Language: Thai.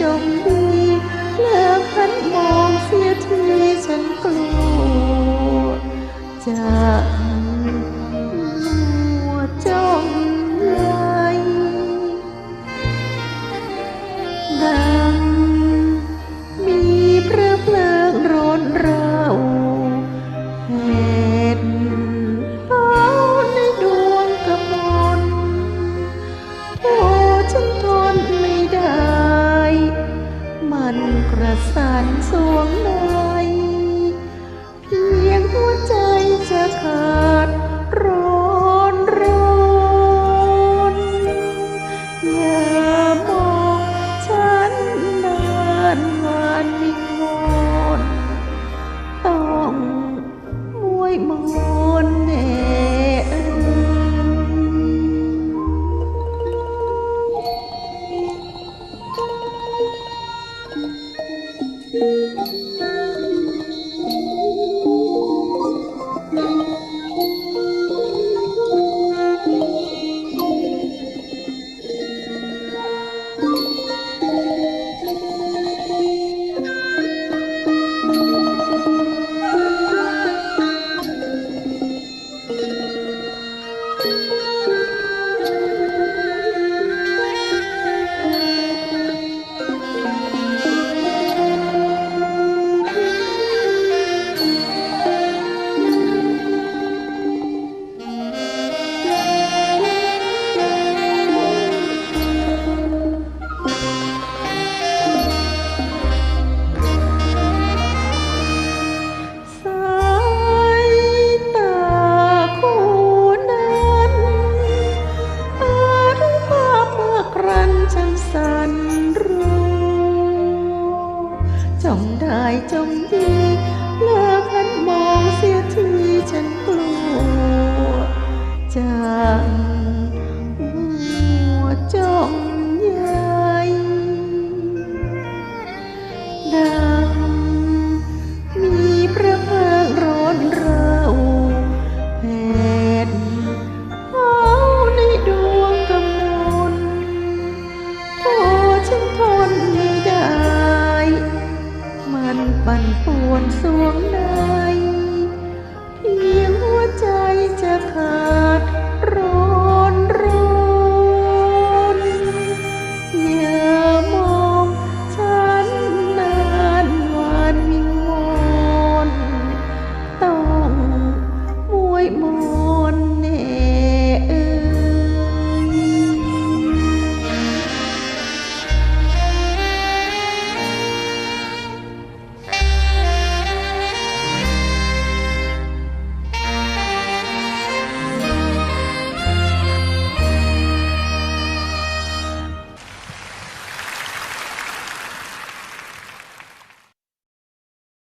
จงดีแล้วหันมองเสียทีฉันกลัวจะันกระสานสวงนา จงได้จงดีเลิกหันมองเสียทีฉันกลัวจัง ปั่นป่วนสวงเได้